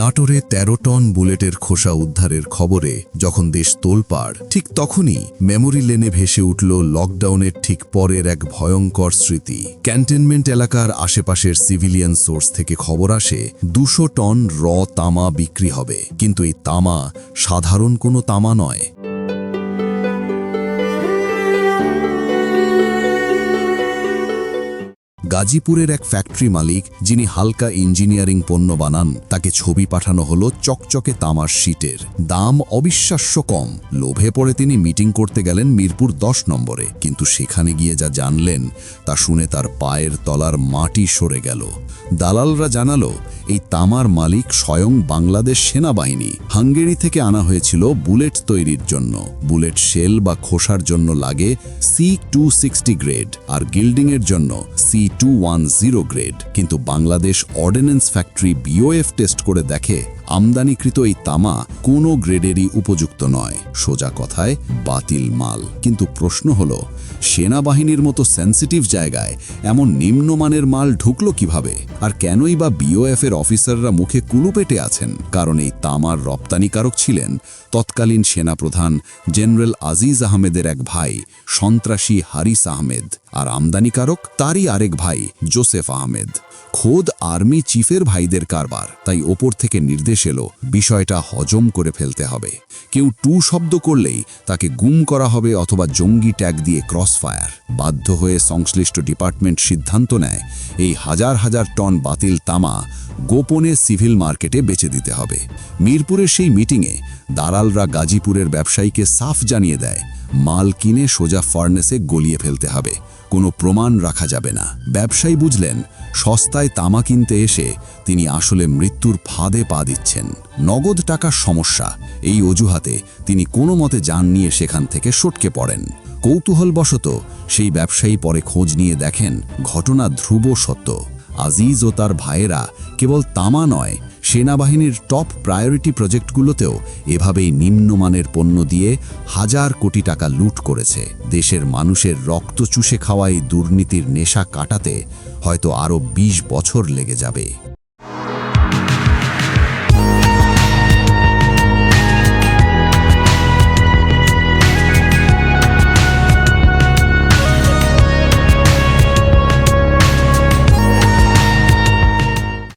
নাটোরে ১৩ টন বুলেটের খোসা উদ্ধারের খবরে যখন দেশ তোলপাড়, ঠিক তখনই মেমোরি লেনে ভেসে উঠল লকডাউনের ঠিক পরের এক ভয়ঙ্কর স্মৃতি। ক্যান্টেনমেন্ট এলাকার আশেপাশের সিভিলিয়ান সোর্স থেকে খবর আসে, দুশো টন র তামা বিক্রি হবে। কিন্তু এই তামা সাধারণ কোনো তামা নয় গাজীপুরের এক ফ্যাক্টরি মালিক যিনি হালকা ইঞ্জিনিয়ারিং পণ্য বানান, তাকে ছবি পাঠানো হলো চকচকে তামার শিটের। দাম অবিশ্বাস্য কম। লোভে পড়ে তিনি মিটিং করতে গেলেন মিরপুর দশ নম্বরে। কিন্তু সেখানে গিয়ে যা জানলেন, তা শুনে তার পায়ের তলার মাটি সরে গেল। দালালরা জানালো, এই তামার মালিক স্বয়ং বাংলাদেশ সেনাবাহিনী। হাঙ্গেরি থেকে আনা হয়েছিল বুলেট তৈরির জন্য। বুলেট শেল বা খোসার জন্য লাগে সি টু সিক্সটি গ্রেড, আর গিল্ডিংয়ের জন্য C two one zero grade কিন্তু Bangladesh ordnance factory BOF test করে দেখে আমদানিকৃত এই তামা কোনো গ্রেডেরই উপযুক্ত নয়। সোজা কথায়, বাতিল মাল। কিন্তু প্রশ্ন হল, সেনাবাহিনীর মতো সেন্সিটিভ জায়গায় এমন নিম্নমানের মাল ঢুকলো কীভাবে? আর কেনই বা বিওএফ এর অফিসাররা মুখে কুলু পেটে আছেন? কারণ এই তামার রপ্তানিকারক ছিলেন তৎকালীন সেনাপ্রধান জেনারেল আজিজ আহমেদের এক ভাই, সন্ত্রাসী হারিস আহমেদ। আর আমদানিকারক তারই আরেক ভাই, জোসেফ আহমেদ। খোদ আর্মি চিফের ভাইদের কারবার। তাই ওপর থেকে নির্দেশ এলো, বিষয়টা হজম করে ফেলতে হবে। কেউ টু শব্দ করলেই তাকে গুম করা হবে অথবা জঙ্গি ট্যাগ দিয়ে ক্রস ফায়ার বাধ্য হয়ে সংশ্লিষ্ট ডিপার্টমেন্ট সিদ্ধান্ত নেয়, এই হাজার হাজার টন বাতিল তামা গোপনে সিভিল মার্কেটে বেচে দিতে হবে। মিরপুরের সেই মিটিংয়ে দালালরা গাজীপুরের ব্যবসায়ীকে সাফ জানিয়ে দেয়, মাল কিনে সোজা ফার্নেসে গলিয়ে ফেলতে হবে। কোনো প্রমাণ রাখা যাবে না। ব্যবসায়ী বুঝলেন, সস্তায় তামা কিনতে এসে তিনি আসলে মৃত্যুর ফাঁদে পা দিচ্ছেন। নগদ টাকার সমস্যা, এই অজুহাতে তিনি কোনো মতে যান নিয়ে সেখান থেকে সটকে পড়েন। কৌতূহলবশত সেই ব্যবসায়ী পরে খোঁজ নিয়ে দেখেন, ঘটনা ধ্রুব সত্য। আজিজ ও তার ভাইয়েরা কেবল তামা নয় সেনাবাহিনীর টপ প্রায়োরিটি প্রজেক্টগুলোতেও এভাবেই নিম্নমানের পণ্য দিয়ে হাজার কোটি টাকা লুট করেছে। দেশের মানুষের রক্ত চুষে খাওয়া এই দুর্নীতির নেশা কাটাতে হয়তো আরও ২০ বছর লেগে যাবে।